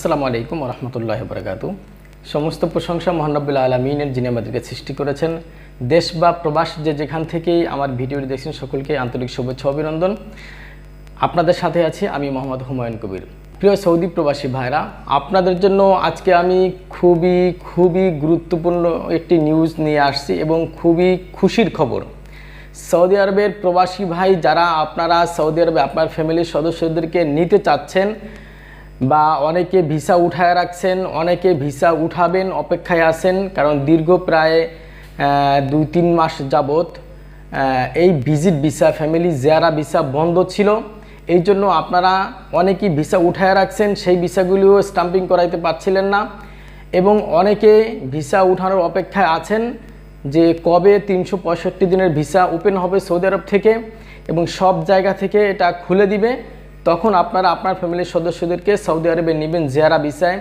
আসসালামু আলাইকুম রহমতুল্লাহ বরকাত সমস্ত প্রশংসা মহানব্বুল আলমিনের যিনি আমাদেরকে সৃষ্টি করেছেন। দেশ বা প্রবাস যে যেখান থেকেই আমার ভিডিওটি দেখছেন, সকলকে আন্তরিক শুভেচ্ছা অভিনন্দন। আপনাদের সাথে আছি আমি মোহাম্মদ হুমায়ুন কবির। প্রিয় সৌদি প্রবাসী ভাইরা, আপনাদের জন্য আজকে আমি খুবই খুবই গুরুত্বপূর্ণ একটি নিউজ নিয়ে আসছি এবং খুবই খুশির খবর। সৌদি আরবের প্রবাসী ভাই যারা আপনারা সৌদি আরবে আপনার ফ্যামিলির সদস্যদেরকে নিতে চাচ্ছেন বা অনেকে ভিসা উঠায় রাখছেন, অনেকে ভিসা উঠাবেন, অপেক্ষায় আছেন, কারণ দীর্ঘ প্রায় দুই তিন মাস যাবত এই ভিজিট ভিসা, ফ্যামিলি জিয়ারা ভিসা বন্ধ ছিল। এই জন্য আপনারা অনেকেই ভিসা উঠায় রাখছেন, সেই ভিসাগুলিও স্টাম্পিং করাইতে পারছিলেন না এবং অনেকে ভিসা উঠানোর অপেক্ষায় আছেন যে কবে তিনশো পঁয়ষট্টি দিনের ভিসা ওপেন হবে সৌদি আরব থেকে এবং সব জায়গা থেকে এটা খুলে দিবে। তখন আপনারা আপনার ফ্যামিলির সদস্যদেরকে সৌদি আরবে নেবেন, জিয়ারা ভিসায়।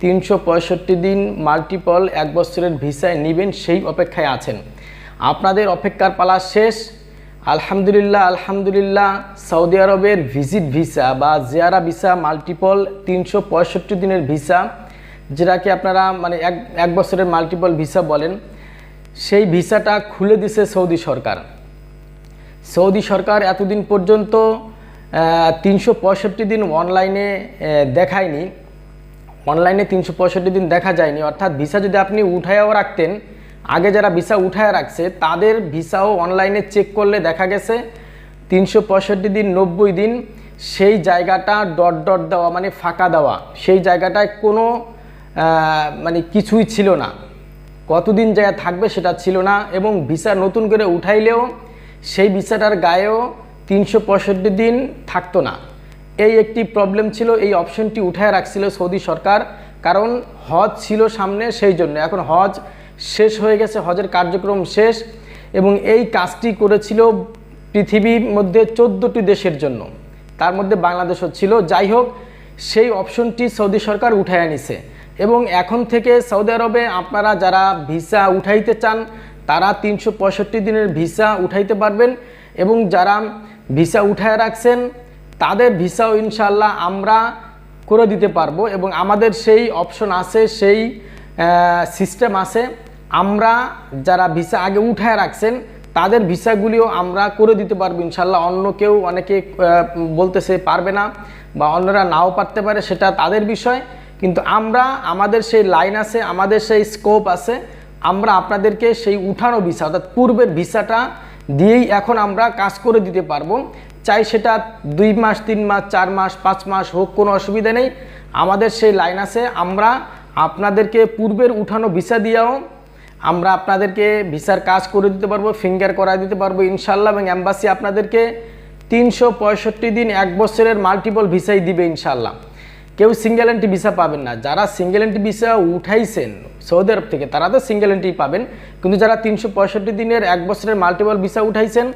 তিনশো পঁয়ষট্টি দিন মাল্টিপল এক বছরের ভিসায় নেবেন, সেই অপেক্ষায় আছেন। আপনাদের অপেক্ষার পালা শেষ। আলহামদুলিল্লাহ আলহামদুলিল্লাহ, সৌদি আরবের ভিজিট ভিসা বা জিয়ারা ভিসা মাল্টিপল তিনশো পঁয়ষট্টি দিনের ভিসা, যেটাকে আপনারা মানে এক এক বছরের মাল্টিপল ভিসা বলেন, সেই ভিসাটা খুলে দিছে সৌদি সরকার। সৌদি সরকার এতদিন পর্যন্ত তিনশো পঁয়ষট্টি দিন অনলাইনে দেখায়নি। অনলাইনে তিনশো পঁয়ষট্টি দিন দেখা যায়নি। অর্থাৎ ভিসা যদি আপনি উঠায়ও রাখতেন, আগে যারা ভিসা উঠায় রাখছে, তাদের ভিসাও অনলাইনে চেক করলে দেখা গেছে, তিনশো পঁয়ষট্টি দিন নব্বই দিন সেই জায়গাটা ডট ডট দেওয়া মানে ফাঁকা দেওয়া, সেই জায়গাটায় কোনো মানে কিছুই ছিল না। কতদিন জায়গা থাকবে সেটা ছিল না এবং ভিসা নতুন করে উঠাইলেও সেই ভিসাটার গায়েও তিনশো পঁয়ষট্টি দিন থাকতো না। এই একটি প্রবলেম ছিল, এই অপশনটি উঠায় রাখছিল সৌদি সরকার। কারণ হজ ছিল সামনে সেই জন্য। এখন হজ শেষ হয়ে গেছে, হজের কার্যক্রম শেষ এবং এই কাজটি করেছিল পৃথিবীর মধ্যে চোদ্দোটি দেশের জন্য। তার মধ্যে বাংলাদেশও ছিল। যাই হোক, সেই অপশনটি সৌদি সরকার উঠায় নিছে এবং এখন থেকে সৌদি আরবে আপনারা যারা ভিসা উঠাইতে চান, তারা তিনশো পঁয়ষট্টি দিনের ভিসা উঠাইতে পারবেন এবং যারা ভিসা উঠায় রাখছেন, তাদের ভিসাও ইনশাল্লাহ আমরা করে দিতে পারব এবং আমাদের সেই অপশন আছে, সেই সিস্টেম আছে। আমরা যারা ভিসা আগে উঠায় রাখছেন, তাদের ভিসাগুলিও আমরা করে দিতে পারব ইনশাল্লাহ অন্য কেউ অনেকে বলতেছে পারবে না বা অন্যরা নাও পারতে পারে, সেটা তাদের বিষয়। কিন্তু আমরা, আমাদের সেই লাইন আছে, আমাদের সেই স্কোপ আছে, আমরা আপনাদেরকে সেই উঠানো ভিসা, অর্থাৎ পূর্বের ভিসাটা দিয়েই এখন আমরা কাজ করে দিতে পারব। চাই সেটা দুই মাস, তিন মাস, চার মাস, পাঁচ মাস হোক, কোনো অসুবিধা নেই। আমাদের সেই লাইন আছে, আমরা আপনাদেরকে পূর্বের উঠানো ভিসা দিয়েও আমরা আপনাদেরকে ভিসার কাজ করে দিতে পারব ফিঙ্গার করা দিতে পারব ইনশাল্লাহ এবং অ্যাম্বাসি আপনাদেরকে তিনশো পঁয়ষট্টি দিন এক বছরের মাল্টিপল ভিসাই দিবে ইনশাল্লাহ কেউ সিঙ্গেল এন্ট্রি ভিসা পাবেন না। যারা সিঙ্গেল এন্ট্রি ভিসা উঠাইছেন সৌদি আরব থেকে, তারা তো সিঙ্গেল এন্ট্রি পাবেন। কিন্তু যারা তিনশো পঁয়ষট্টি দিনের এক বছরের মাল্টিপল ভিসা উঠাইছেন,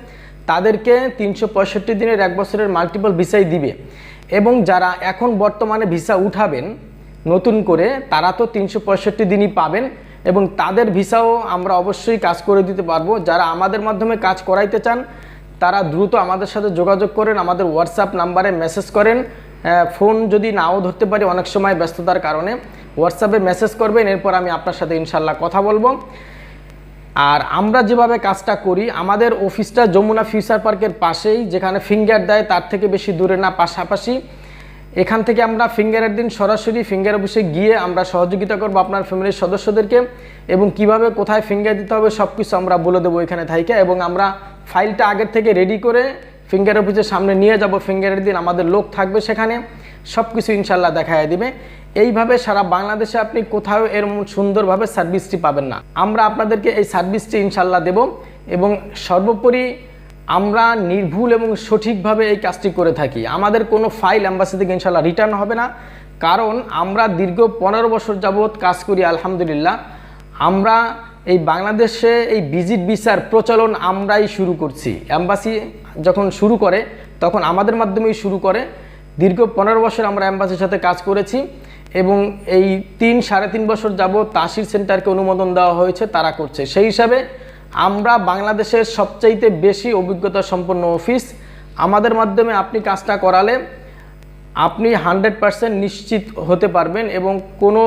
তাদেরকে তিনশো পঁয়ষট্টি দিনের এক বছরের মাল্টিপল ভিসাই দিবে। এবং যারা এখন বর্তমানে ভিসা উঠাবেন, নতুন করে, তারা তো তিনশো পঁয়ষট্টি দিনই পাবেন। এবং তাদের ভিসাও আমরা অবশ্যই কাজ করে দিতে পারব। যারা আমাদের মাধ্যমে কাজ করাইতে চান, তারা দ্রুত আমাদের সাথে যোগাযোগ করেন, আমাদের হোয়াটসঅ্যাপ নাম্বারে মেসেজ করেন। ফোন যদি নাও ধরতে পারি অনেক সময় ব্যস্ততার কারণে হোয়াটসঅ্যাপে মেসেজ করবেন, এরপর আমি আপনার সাথে ইনশাল্লাহ কথা বলব। আর আমরা যেভাবে কাজটা করি, আমাদের অফিসটা যমুনা ফিউচার পার্কের পাশেই, যেখানে ফিঙ্গার দেয়, তার থেকে বেশি দূরে না, পাশাপাশি এখান থেকে আমরা ফিঙ্গারের দিন সরাসরি ফিঙ্গার অফিসে গিয়ে আমরা সহযোগিতা করব আপনার ফ্যামিলির সদস্যদেরকে এবং কীভাবে কোথায় ফিঙ্গার দিতে হবে সব কিছু আমরা বলে দেবো এখানে থাইকে এবং আমরা ফাইলটা আগের থেকে রেডি করে ফিঙ্গার অফিসের সামনে নিয়ে যাব ফিঙ্গারের দিন আমাদের লোক থাকবে সেখানে। সব কিছু ইনশাল্লাহ দেখায় দিবে। এইভাবে সারা বাংলাদেশে আপনি কোথাও এরকম সুন্দরভাবে সার্ভিসটি পাবেন না। আমরা আপনাদেরকে এই সার্ভিসটি ইনশাল্লাহ দেব এবং সর্বোপরি আমরা নির্ভুল এবং সঠিকভাবে এই কাজটি করে থাকি। আমাদের কোনো ফাইল অ্যাম্বাসি থেকে ইনশাল্লাহ রিটার্ন হবে না। কারণ আমরা দীর্ঘ পনেরো বছর যাবৎ কাজ করি, আলহামদুলিল্লাহ। আমরা এই বাংলাদেশে এই ভিজিট ভিসার প্রচলন আমরাই শুরু করছি। অ্যাম্বাসি যখন শুরু করে, তখন আমাদের মাধ্যমেই শুরু করে। দীর্ঘ পনেরো বছর আমরা অ্যাম্বাসির সাথে কাজ করেছি এবং এই তিন সাড়ে তিন বছর যাবৎ তাসির সেন্টারকে অনুমোদন দেওয়া হয়েছে, তারা করছে। সেই হিসাবে আমরা বাংলাদেশের সবচাইতে বেশি অভিজ্ঞতা সম্পন্ন অফিস। আমাদের মাধ্যমে আপনি কাজটা করালে আপনি হান্ড্রেড পারসেন্ট নিশ্চিত হতে পারবেন এবং কোনো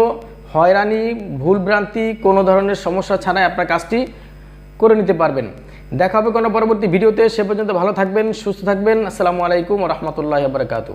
হয়রানি, ভুলভ্রান্তি, কোনো ধরনের সমস্যা ছাড়াই আপনার কাজটি করে নিতে পারবেন। দেখা হবে কোনো পরবর্তী ভিডিওতে। সে পর্যন্ত ভালো থাকবেন, সুস্থ থাকবেন। আসসালামু আলাইকুম রহমতুল্লাহ বারকাতু